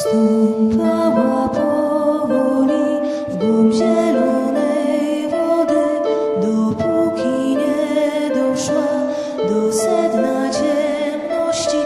Stąpała powoli w głąb zielonej wody, dopóki nie doszła do sedna ciemności.